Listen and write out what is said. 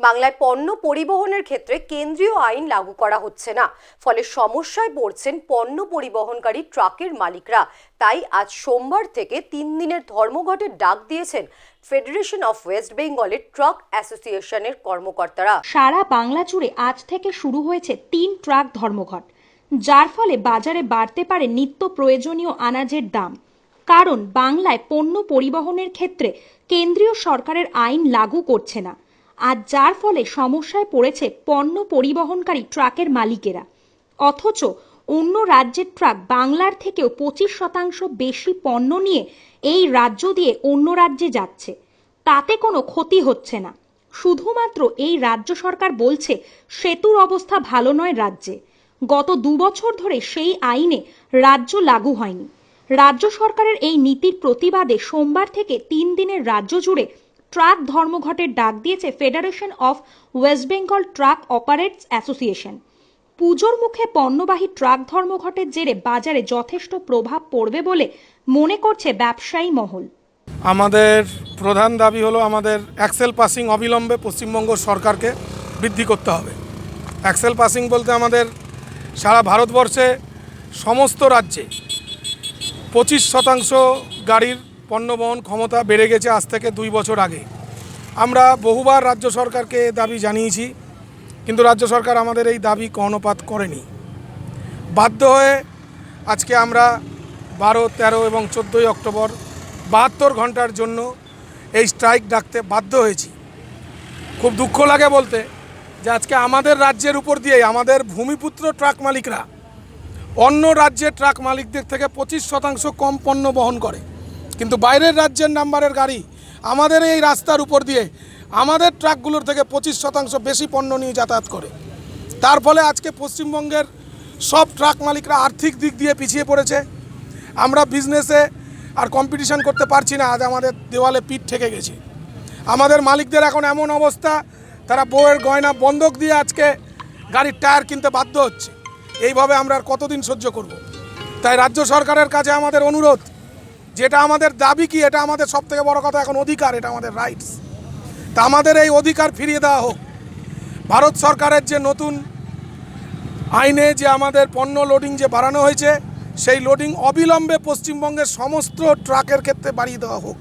বাংলায় পণ্য পরিবহনের ক্ষেত্রে কেন্দ্রীয় আইন লাগু করা হচ্ছে না। ফলে সমস্যায় পড়ছেন পণ্য পরিবহনকারী ট্রাকের মালিকরা। তাই আজ সোমবার থেকে তিন দিনের ধর্মঘটের ডাক দিয়েছেন ফেডারেশন অফ ওয়েস্ট বেঙ্গলের ট্রাক অ্যাসোসিয়েশনের কর্মকর্তারা। সারা বাংলা জুড়ে আজ থেকে শুরু হয়েছে তিন ট্রাক ধর্মঘট, যার ফলে বাজারে বাড়তে পারে নিত্য প্রয়োজনীয় আনাজের দাম। কারণ বাংলায় পণ্য পরিবহনের ক্ষেত্রে কেন্দ্রীয় সরকারের আইন লাগু করছে না। আর যার ফলে সমস্যায় পড়েছে পণ্য পরিবহনকারী ট্রাকের মালিকেরা। অথচ অন্য রাজ্যের ট্রাক বাংলার থেকেও পঁচিশ শতাংশ বেশি পণ্য নিয়ে এই রাজ্য দিয়ে অন্য রাজ্যে যাচ্ছে। তাতে কোনো ক্ষতি হচ্ছে না। শুধুমাত্র এই রাজ্য সরকার বলছে, সেতুর অবস্থা ভালো নয় রাজ্যে। গত দু বছর ধরে সেই আইনে রাজ্য লাগু হয়নি। রাজ্য সরকারের এই নীতির প্রতিবাদে সোমবার থেকে তিন দিনের রাজ্য জুড়ে ট্রাক ধর্মঘটের ডাক দিয়েছে federation of west Bengal truck operators association পুজোর মুখে পণ্যবাহী ট্রাক ধর্মঘটের জেরে বাজারে যথেষ্ট প্রভাব পড়বে বলে মনে করছে ব্যবসায়ী মহল। আমাদের প্রধান দাবি হলো আমাদের অ্যাক্সেল পাসিং অবিলম্বে পশ্চিমবঙ্গ সরকারকে বৃদ্ধি করতে হবে। অ্যাক্সেল পাসিং বলতে আমাদের সারা ভারতবর্ষে সমস্ত রাজ্যে পঁচিশ শতাংশ গাড়ির পণ্যবহন ক্ষমতা বেড়ে গেছে আজ থেকে দুই বছর আগে। আমরা বহুবার রাজ্য সরকারকে দাবি জানিয়েছি, কিন্তু রাজ্য সরকার আমাদের এই দাবি কর্ণপাত করেনি। বাধ্য হয়ে আজকে আমরা বারো, তেরো এবং চোদ্দোই অক্টোবর বাহাত্তর ঘণ্টার জন্য এই স্ট্রাইক ডাকতে বাধ্য হয়েছি। খুব দুঃখ লাগে বলতে যে আজকে আমাদের রাজ্যের উপর দিয়ে আমাদের ভূমিপুত্র ট্রাক মালিকরা অন্য রাজ্যের ট্রাক মালিকদের থেকে পঁচিশ শতাংশ কম পণ্য বহন করে। কিন্তু বাইরের রাজ্যের নাম্বারের গাড়ি আমাদের এই রাস্তার উপর দিয়ে আমাদের ট্রাকগুলোর থেকে পঁচিশ শতাংশ বেশি পণ্য নিয়ে যাতায়াত করে। তার ফলে আজকে পশ্চিমবঙ্গের সব ট্রাক মালিকরা আর্থিক দিক দিয়ে পিছিয়ে পড়েছে। আমরা বিজনেসে আর কম্পিটিশন করতে পারছি না, আজ আমাদের দেওয়ালে পিঠ ঠেকে গেছে। আমাদের মালিকদের এখন এমন অবস্থা, তারা বউয়ের গয়না বন্ধক দিয়ে আজকে গাড়ির টায়ার কিনতে বাধ্য হচ্ছে। এইভাবে আমরা আর কতদিন সহ্য করব। তাই রাজ্য সরকারের কাছে আমাদের অনুরোধ যেটা আমাদের দাবি কি, এটা আমাদের সব থেকে বড় কথা, এখন অধিকার, এটা আমাদের রাইটস তা আমাদের এই অধিকার ফিরিয়ে দেওয়া হোক। ভারত সরকারের যে নতুন আইনে যে আমাদের পণ্য লোডিং যে বাড়ানো হয়েছে, সেই লোডিং অবিলম্বে পশ্চিমবঙ্গের সমস্ত ট্রাকের ক্ষেত্রে বাড়িয়ে দেওয়া হোক।